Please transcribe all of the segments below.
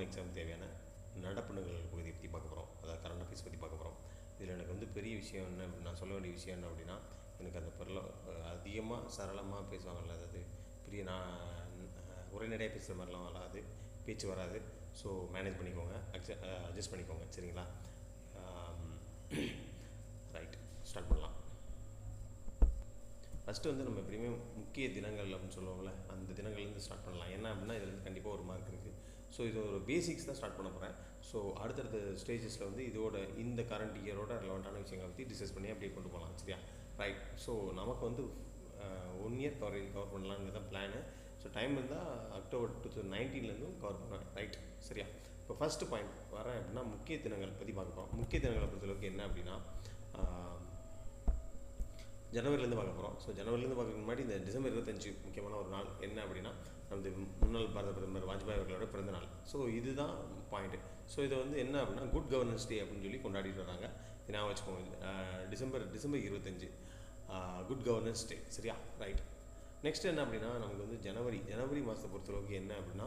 Open exam தேவையான நடப்புணர்கள் பகுதியை பற்றி பார்க்க போகிறோம் அதாவது கரண்ட் அஃபேர்ஸ் பற்றி பார்க்க போகிறோம் இதில் எனக்கு வந்து பெரிய விஷயம் என்ன நான் சொல்ல வேண்டிய விஷயம் என்ன அப்படின்னா எனக்கு அந்த பொருளை அதிகமாக சரளமாக பேசுவாங்கள்ல அதாவது பெரிய நான் உரைநடையாக பேசுகிற மாதிரிலாம் வராது பேச்சு வராது. ஸோ மேனேஜ் பண்ணிக்கோங்க அட்ஜஸ்ட் பண்ணிக்கோங்க சரிங்களா? ரைட் ஸ்டார்ட் பண்ணலாம். ஃபஸ்ட்டு வந்து நம்ம எப்படியுமே முக்கிய தினங்கள் அப்படின்னு சொல்லுவோம்ல அந்த தினங்கள்லேருந்து ஸ்டார்ட் பண்ணலாம். என்ன அப்படின்னா இதில் கண்டிப்பாக ஒரு மார்க் இருக்குது ஸோ இது ஒரு பேசிக்ஸ் தான் ஸ்டார்ட் பண்ண போகிறேன் ஸோ அடுத்தடுத்த ஸ்டேஜஸில் வந்து இதோட இந்த கரண்ட் இயரோட ரிலவெண்ட்டான விஷயங்களை பற்றி டிஸ்கஸ் பண்ணி அப்படியே கொண்டு போகலாம் சரியா? ரைட் ஸோ நமக்கு வந்து ஒன் இயர் கவர் கவர் பண்ணலான்னு தான் பிளானு ஸோ டைம் இருந்தால் அக்டோபர் டூ தௌசண்ட் நைன்டீன்லேருந்தும் கவர் பண்ணுவேன் ரைட் சரியா? இப்போ ஃபஸ்ட்டு பாயிண்ட் வரேன் அப்படின்னா முக்கிய தினங்கள் பற்றி பார்க்க முக்கிய தினங்களை பொறுத்தளவுக்கு என்ன அப்படின்னா ஜனவரிலேருந்து பார்க்க போகிறோம் ஸோ ஜனவரிலேருந்து பார்க்குறதுக்கு முன்னாடி இந்த டிசம்பர் இருபத்தஞ்சு முக்கியமான ஒரு நாள் என்ன அப்படின்னா நமது முன்னாள் பாரத பிரதமர் வாஜ்பாய் அவர்களோட பிறந்தநாள் ஸோ இதுதான் பாயிண்ட்டு ஸோ இதை வந்து என்ன அப்படின்னா குட் கவர்னன்ஸ் டே அப்படின்னு சொல்லி கொண்டாடிட்டு வராங்க. நான் வச்சுக்கோங்க. டிசம்பர் டிசம்பர் இருபத்தஞ்சு. குட் கவர்னன்ஸ் டே சரியா? ரைட் நெக்ஸ்ட் என்ன அப்படின்னா நமக்கு வந்து ஜனவரி ஜனவரி மாதத்தை பொறுத்தளவுக்கு என்ன அப்படின்னா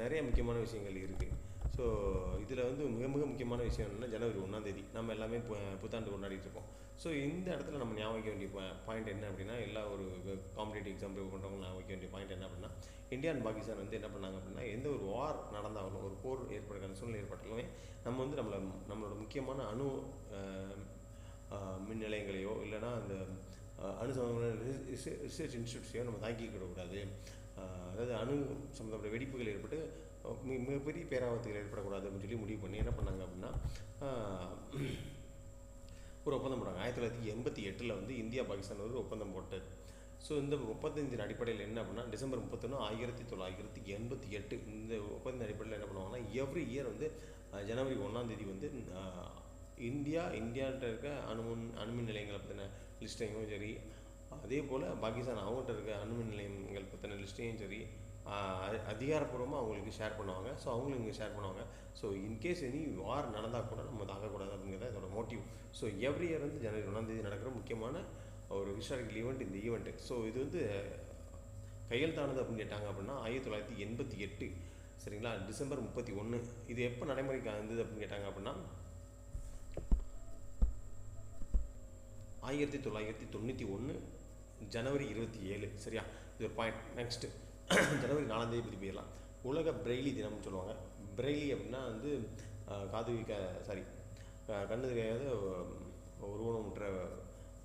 நிறைய முக்கியமான விஷயங்கள் இருக்குது ஸோ இதில் வந்து மிக மிக முக்கியமான விஷயம் என்னென்னா ஜனவரி ஒன்றாம் தேதி நம்ம எல்லாமே பு- புத்தாண்டு கொண்டாடிட்டு இருக்கோம் ஸோ இந்த இடத்துல நம்ம ஞாபகம் வைக்க வேண்டிய பாயிண்ட் என்ன அப்படின்னா எல்லா ஒரு காம்படிட்டிவ் எக்ஸாம் ப்ரிப்பேர் பண்ணுறவங்க ஞாபகம் வைக்க வேண்டிய பாயிண்ட் என்ன அப்படின்னா இந்தியா அண்ட் பாகிஸ்தான் வந்து என்ன பண்ணாங்க அப்படின்னா எந்த ஒரு வார் நடந்தாலும் ஒரு போர் ஏற்படுற சூழ்நிலை ஏற்பட்டாலுமே நம்ம வந்து நம்மளை நம்மளோட முக்கியமான அணு மின் நிலையங்களையோ இல்லைன்னா அந்த அணு ரிசர்ச் இன்ஸ்டியூட்ஸையோ நம்ம தாக்கிக்கிடக்கூடாது. அதாவது அணு சம்மந்தப்பட்ட வெடிப்புகள் ஏற்பட்டு மிகப்பெரிய பேராபத்துகள் ஏற்படக்கூடாது அப்படின்னு சொல்லி முடிவு பண்ணி என்ன பண்ணாங்க அப்படின்னா ஒரு ஒப்பந்தம் போட்டாங்க. ஆயிரத்தி தொள்ளாயிரத்தி எண்பத்தி எட்டில் வந்து இந்தியா பாகிஸ்தான் ஒரு ஒப்பந்தம் போட்டது ஸோ இந்த ஒப்பந்தத்தின் அடிப்படையில் என்ன அப்படின்னா டிசம்பர் முப்பத்தொன்று ஆயிரத்தி தொள்ளாயிரத்தி எண்பத்தி எட்டு இந்த ஒப்பந்தத்தின் அடிப்படையில் என்ன பண்ணுவாங்கன்னா எவ்ரி இயர் வந்து ஜனவரி ஒன்றாம் தேதி வந்து இந்தியா இந்தியான்ட்ட இருக்க அணுமின் அணுமின் நிலையங்களை பற்றின லிஸ்ட்டையும் சரி அதே போல் பாகிஸ்தான் அவங்கள்ட்ட இருக்க அணுமின் நிலையங்கள் பற்றின லிஸ்ட்டையும் சரி அதிகாரப்பூர்வமாக அவங்களுக்கு ஷேர் பண்ணுவாங்க. ஸோ அவங்களும் இங்கே ஷேர் பண்ணுவாங்க. ஸோ இன்கேஸ் எனி வார் நடந்தால் கூட நம்ம தாக்கக்கூடாது அப்படிங்கிறத இதோட மோட்டிவ் ஸோ எவ்ரி இயர் வந்து ஜனவரி ஒன்றாந்தேதி நடக்கிற முக்கியமான ஒரு ஹிஸ்டாரிக்கல் ஈவெண்ட் இந்த ஈவெண்ட்டு ஸோ இது வந்து கையெழுத்தானது அப்படின்னு கேட்டாங்க அப்படின்னா ஆயிரத்தி தொள்ளாயிரத்தி எண்பத்தி எட்டு. சரிங்களா? டிசம்பர் முப்பத்தி ஒன்று இது எப்போ நடைமுறைக்கு வந்தது அப்படின்னு கேட்டாங்க அப்படின்னா ஆயிரத்தி தொள்ளாயிரத்தி தொண்ணூற்றி ஒன்று ஜனவரி இருபத்தி ஏழு. சரியா? இது ஒரு பாயிண்ட் நெக்ஸ்ட்டு ஜனவரி நாலாம் தேதி பற்றி போயிடலாம் உலக பிரெய்லி தினம்னு சொல்லுவாங்க. பிரெய்லி அப்படின்னா வந்து காது வைக்க சாரி கண்ணு தெரியாத ஒரு ஊனமுற்ற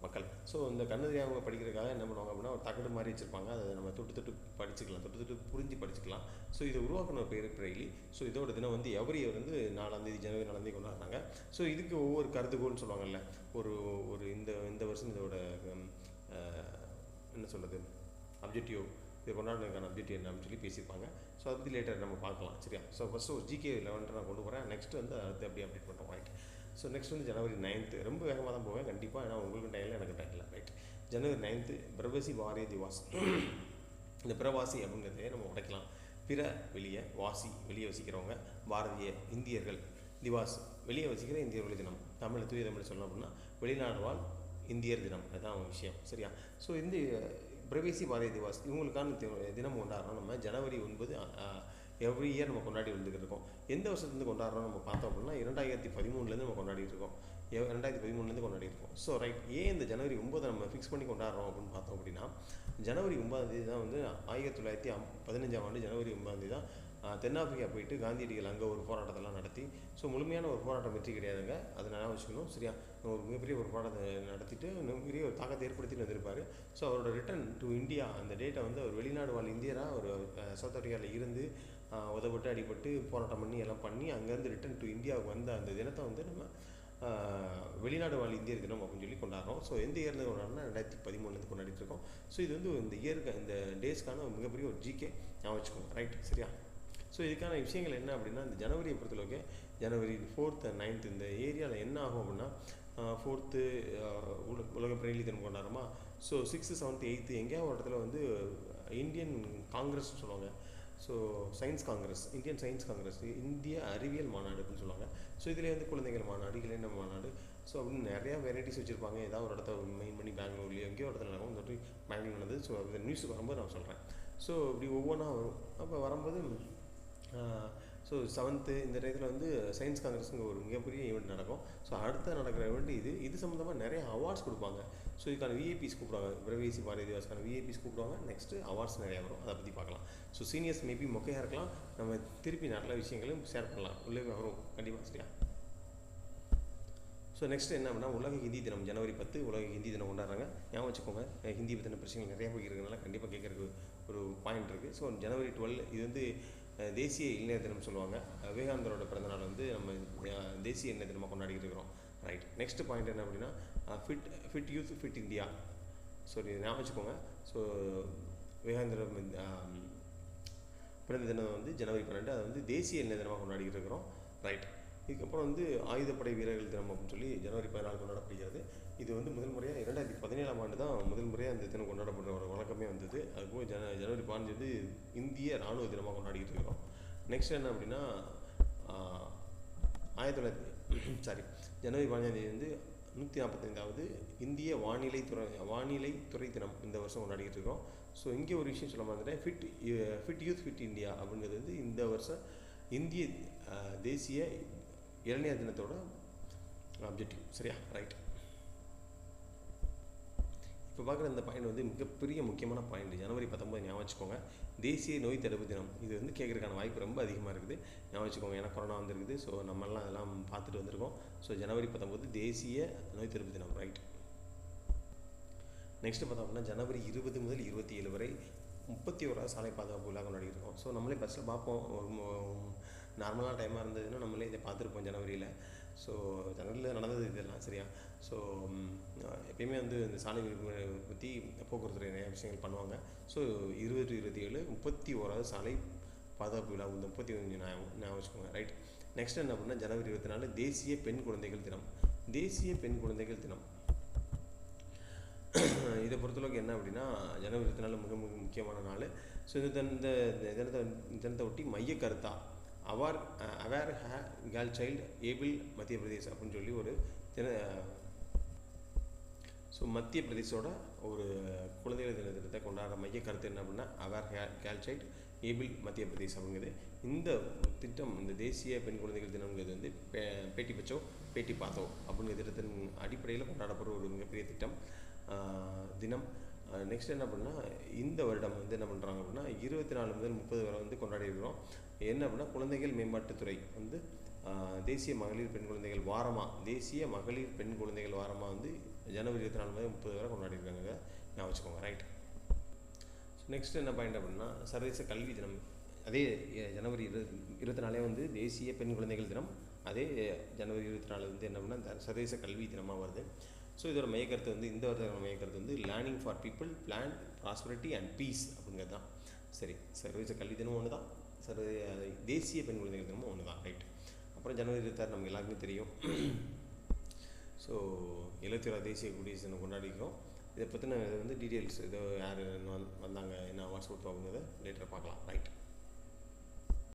மக்கள். ஸோ இந்த கண்ணு தெரியாமல் படிக்கிறதுக்காக என்ன பண்ணுவாங்க அப்படின்னா ஒரு தகடு மாதிரி வச்சுருப்பாங்க. அதை நம்ம தொட்டு தொட்டு படிச்சுக்கலாம். தொட்டு தொட்டு புரிஞ்சு படிச்சுக்கலாம். ஸோ இதை உருவாக்குன பேர் பிரெய்லி. ஸோ இதோட தினம் வந்து எவரி இயர் வந்து நாலாந்தேதி ஜனவரி நாலாந்தேதி கொண்டாடுறாங்க. ஸோ இதுக்கு ஒவ்வொரு கருதுகோள்னு சொல்லுவாங்கல்ல. ஒரு ஒரு இந்த இந்த வருஷம் இதோட என்ன சொல்கிறது அப்ஜெக்டிவ் இது கொண்டாடுறதுக்கான அப்டேட் என்ன அப்படின்னு சொல்லி பேசியிருப்பாங்க. ஸோ அது பற்றி லேட்டர் நம்ம பார்க்கலாம் சரியா? ஸோ ஃபஸ்ட்டு ஒரு ஜிகே லெவன்ட்டு நான் கொண்டு போகிறேன் நெக்ஸ்ட் வந்து அடுத்து அப்படியே அப்டேட் பண்ணுறோம் ரைட் ஸோ நெக்ஸ்ட் வந்து ஜனவரி நைன்த்து ரொம்ப வேகமாக தான் போவேன். கண்டிப்பாக ஏன்னா உங்களுக்கு டைம் எனக்கு டைம் இல்லை. ரைட் ஜனவரி நைன்த்து பிரபசி வாரிய திவாஸ். இந்த பிரவாசி அப்படிங்கிறதே நம்ம உடைக்கலாம். பிற வெளியே வாசி வெளியே வசிக்கிறவங்க பாரதிய இந்தியர்கள் திவாஸ். வெளியே வசிக்கிற இந்தியர்கள் தினம். தமிழ் தூய தமிழ் சொல்லணும் அப்படின்னா வெளிநாடு வாழ் இந்தியர் தினம். அதுதான் விஷயம் சரியா? ஸோ இந்த பிரவேசி பாதை திவாஸ். இவங்களுக்கான தி- தினம் கொண்டாடுறோம். நம்ம ஜனவரி ஒன்பது எவ்ரி இயர் நம்ம கொண்டாடி வந்துக்கிட்டு இருக்கோம். எந்த வருஷத்துலேருந்து கொண்டாடுறோம் நம்ம பார்த்தோம் அப்படின்னா இரண்டாயிரத்தி பதிமூணுலேருந்து நம்ம கொண்டாடிட்டு இருக்கோம். ரெண்டாயிரத்தி பதிமூணுலேருந்து கொண்டாடி இருக்கோம் ஸோ ரைட் ஏன் இந்த ஜனவரி ஒன்பதை நம்ம ஃபிக்ஸ் பண்ணி கொண்டாடுறோம் அப்படின்னு பார்த்தோம் அப்படின்னா ஜனவரி ஒன்பதாம் தேதி தான் வந்து ஆயிரத்தி தொள்ளாயிரத்தி அம் பதினஞ்சாம் ஆண்டு ஜனவரி ஒன்பதாம் தேதி தான் தென்னாப்பிரிக்கா போயிட்டு காந்தியடிகள் அங்கே ஒரு போராட்டத்தெல்லாம் நடத்தி ஸோ முழுமையான ஒரு போராட்டம் வெற்றி கிடையாதுங்க. அதை நல்லா வச்சுக்கணும் சரியா? ஒரு மிகப்பெரிய ஒரு போராட்டத்தை நடத்திட்டு மிகப்பெரிய ஒரு தாக்கத்தை ஏற்படுத்திட்டு வந்திருப்பார். ஸோ அவரோட ரிட்டர்ன் டு இந்தியா அந்த டேட்டை வந்து அவர் வெளிநாடு வாழ் இந்தியராக ஒரு சவுத் ஆஃப்ரிக்காவில் இருந்து உதப்பட்டு உதவிட்டு அடிபட்டு போராட்டம் பண்ணி எல்லாம் பண்ணி அங்கேருந்து ரிட்டர்ன் டு இந்தியாவுக்கு வந்த அந்த தினத்தை வந்து நம்ம வெளிநாடு வாழ் இந்தியர் தினம் அப்படின்னு சொல்லி கொண்டாடுறோம். ஸோ எந்த இயர்லேருந்து கொண்டாடுறோம்னா ரெண்டாயிரத்தி பதிமூணுலேருந்து கொண்டாடிட்டு இருக்கோம். ஸோ இது வந்து இந்த இயருக்கு இந்த டேஸ்க்கான மிகப்பெரிய ஒரு ஜிகே ஞாபகம் வச்சுக்கோங்க. ரைட் சரியா? ஸோ இதுக்கான விஷயங்கள் என்ன அப்படின்னா இந்த ஜனவரியை பொறுத்தளவுக்கு ஜனவரி ஃபோர்த் அண்ட் நைன்த்து இந்த ஏரியாவில் என்ன ஆகும் அப்படின்னா ஃபோர்த்து உலக பிரேலி தினம் கொண்டாடுறோமா? ஸோ சிக்ஸ்த்து செவன்த்து எயித்து எங்கேயாவது ஒரு இடத்துல வந்து இந்தியன் காங்கிரஸ்னு சொல்லுவாங்க. So science congress Indian science congress இந்திய அறிவியல் மாநாடு அப்படின்னு சொல்லுவாங்க. ஸோ இதில் வந்து குழந்தைகள் மாநாடு இளைஞர் மாநாடு. ஸோ அப்படின்னு நிறையா வெரைட்டிஸ் வச்சுருப்பாங்க. ஏதாவது ஒரு இடத்த மெயின் பண்ணி பெங்களூர்லேயோ எங்கேயோ ஒரு இடத்துல நடக்கும். இந்த பெங்களூர் நடந்தது. ஸோ அது நியூஸுக்கு வரும்போது நான் சொல்கிறேன் ஸோ இப்படி ஒவ்வொன்றா வரும். அப்போ வரும்போது ஸோ செவன்த்து இந்த டயத்தில் வந்து சயின்ஸ் காங்கிரஸ்ங்க ஒரு மிகப்பெரிய ஈவெண்ட் நடக்கும். ஸோ அடுத்த நடக்கிற ஈவெண்ட் இது. இது சம்மந்தமாக நிறைய அவார்ட்ஸ் கொடுப்பாங்க. ஸோ இதுக்கான விஐபிஸ் கூப்பிடுவாங்க. பிரவேசி பாரதிவாஸ்க்கான விஏபிஸ் விஐபிஸ் கூப்பிடுவாங்க. நெக்ஸ்ட்டு அவார்ட்ஸ் நிறையா வரும். அதை பற்றி பார்க்கலாம். ஸோ சீனியர்ஸ் மேபி மொக்கையாக இருக்கலாம். நம்ம திருப்பி நல்ல விஷயங்களையும் ஷேர் பண்ணலாம். உள்ளே வரும். கண்டிப்பாக சரியா ஸோ நெக்ஸ்ட் என்ன அப்படின்னா உலக ஹிந்தி தினம். ஜனவரி பத்து உலக ஹிந்தி தினம் கொண்டாடுறாங்க. ஞாபகம் வச்சுக்கோங்க. ஹிந்தி பற்றின பிரச்சனைகள் நிறைய போய் இருக்கிறதுனால கண்டிப்பாக கேட்குறதுக்கு ஒரு பாயிண்ட் இருக்குது ஸோ ஜனவரி டுவெல் இது வந்து தேசிய இளைஞர் தினம் சொல்லுவாங்க. விவேகானந்தரோட பிறந்தநாள் வந்து நம்ம தேசிய இளைஞர் தினமாக கொண்டாடிக்கிட்டு இருக்கிறோம். ரைட் நெக்ஸ்ட் பாயிண்ட் என்ன அப்படின்னா fit fit youth fit India so இது ஞாபகம் வச்சுக்கோங்க. ஸோ விவேகானந்தர் பிறந்த தினம் வந்து ஜனவரி பன்னெண்டு. அதை வந்து தேசிய இளைஞர் தினமாக கொண்டாடிக்கிட்டு இருக்கிறோம். ரைட் இதுக்கப்புறம் வந்து ஆயுதப்படை வீரர்கள் தினம் அப்படின்னு சொல்லி ஜனவரி பதினாலு கொண்டாடப்படுகிறது. இது வந்து முதல் முறையாக இரண்டாயிரத்தி பதினேழாம் ஆண்டு தான் முதல் முறையாக அந்த தினம் கொண்டாடப்படுற ஒரு வழக்கமே வந்தது. அதுபோல் ஜன ஜனவரி பதினஞ்சு வந்து இந்திய இராணுவ தினமாக கொண்டாடிக்கிட்டு இருக்கிறோம். நெக்ஸ்ட் என்ன அப்படின்னா ஆயிரத்தி தொள்ளாயிரத்தி சாரி ஜனவரி பதினஞ்சாந்தேதி வந்து நூற்றி நாற்பத்தைந்தாவது இந்திய வானிலை துறை வானிலை துறை தினம் இந்த வருஷம் கொண்டாடிக்கிட்டு இருக்கோம் ஸோ இங்கே ஒரு விஷயம் சொல்ல மாதிரி fit fit youth fit India அப்படிங்கிறது வந்து இந்த வருஷம் இந்திய தேசிய இளைஞர் தினத்தோட அப்ஜெக்டிவ் சரியா? ரைட் இப்போ பார்க்குற இந்த பாயிண்ட் வந்து மிகப்பெரிய முக்கியமான பாயிண்ட் ஜனவரி பத்தொம்பது ஞாபகம் வச்சுக்கோங்க. தேசிய நோய் தடுப்பு தினம். இது வந்து கேட்குறதுக்கான வாய்ப்பு ரொம்ப அதிகமாக இருக்குது. ஞாபகம் வச்சுக்கோங்க. ஏன்னா கொரோனா வந்திருக்குது. ஸோ நம்மெல்லாம் அதெல்லாம் பார்த்துட்டு வந்திருக்கோம். ஸோ ஜனவரி பத்தொம்பது தேசிய நோய் தடுப்பு தினம். ரைட் நெக்ஸ்ட் பார்த்தோம் அப்படின்னா ஜனவரி இருபது முதல் இருபத்தி ஏழு வரை முப்பத்தி ஓராவது சாலை பாதுகாப்பு விழா கொண்டாடி இருக்கோம். ஸோ நம்மளே பஸ்ஸில் பார்ப்போம். நார்மலான டைமாக இருந்ததுன்னா நம்மளே இதை பார்த்துருப்போம் ஜனவரியில். ஸோ ஜனவரியில் நடந்தது இதெல்லாம் சரியா? ஸோ எப்பயுமே வந்து இந்த சாலை பற்றி போக்குவரத்து நிறைய விஷயங்கள் பண்ணுவாங்க. ஸோ இருபது இருபத்தி ஏழு முப்பத்தி ஓராவது சாலை பாதுகாப்பு விழா வந்து முப்பத்தி ஒன்று ஞாபகம் ஞாபகம் வச்சுக்கோங்க ரைட் நெக்ஸ்ட் என்ன அப்படின்னா ஜனவரி இருபத்தி நாலு தேசிய பெண் குழந்தைகள் தினம். தேசிய பெண் குழந்தைகள் தினம். இதை பொறுத்தளவுக்கு என்ன அப்படின்னா ஜனவரி இருபத்தி நாலு மிக மிக முக்கியமான நாள். ஸோ இந்த இந்த இந்த தினத்தை தினத்தை ஒட்டி மைய கருத்தா aware aware hey girl child able Madhya Pradesh அப்படின்னு சொல்லி ஒரு தின ஸோ மத்திய பிரதேசோட ஒரு குழந்தைகள் தின தினத்தை கொண்டாடுற மைய கருத்து என்ன அப்படின்னா aware hey girl child able Madhya Pradesh அப்படிங்கிறது இந்த திட்டம் இந்த தேசிய பெண் குழந்தைகள் தினம்ங்கிறது வந்து பேட்டி பச்சோ பேட்டி பார்த்தோம் அப்படிங்கிற திட்டத்தின் அடிப்படையில் கொண்டாடப்படுற ஒரு மிகப்பெரிய திட்டம். தினம். நெக்ஸ்ட் என்ன பண்ணால் இந்த வருடம் வந்து என்ன பண்ணுறாங்க அப்படின்னா இருபத்தி நாலு முதல் முப்பது வரை வந்து கொண்டாடிடுறோம். என்ன அப்படின்னா குழந்தைகள் மேம்பாட்டுத்துறை வந்து தேசிய மகளிர் பெண் குழந்தைகள் வாரமாக தேசிய மகளிர் பெண் குழந்தைகள் வாரமாக வந்து ஜனவரி இருபத்தி நாலு முதல் முப்பது வரை கொண்டாடிருக்காங்க. நான் வச்சுக்கோங்க ரைட் நெக்ஸ்ட் என்ன பாயிண்ட் அப்படின்னா சர்வதேச கல்வி தினம். அதே ஜனவரி இரு இருபத்தி நாலே வந்து தேசிய பெண் குழந்தைகள் தினம். அதே ஜனவரி இருபத்தி நாலு வந்து என்ன அப்படின்னா த- சர்வதேச கல்வி தினமாக வருது. ஸோ இதோட மையக்கருத்து வந்து இந்த வருடத்தோட மையக்கருத்து வந்து learning for people planet prosperity and peace அப்படிங்கிறது தான் சரி சர்வதேச கல்வி தினமும் ஒன்று தான் சர்வ தேசிய பெண் குழந்தைகள் தினமும் ஒன்று தான் ரைட் அப்புறம் ஜனவரி இருபத்தாறு நமக்கு எல்லாருக்குமே தெரியும். ஸோ எழுபத்தி தேசிய குடியரசு தினம் கொண்டாடிக்கிறோம். இதை பற்றின இதை வந்து டீட்டெயில்ஸ் இதோ யார் வந்தாங்க என்ன அவார்ட்ஸ் கொடுத்தோம் அப்படிங்கிறத லேட்டர் பார்க்கலாம். ரைட்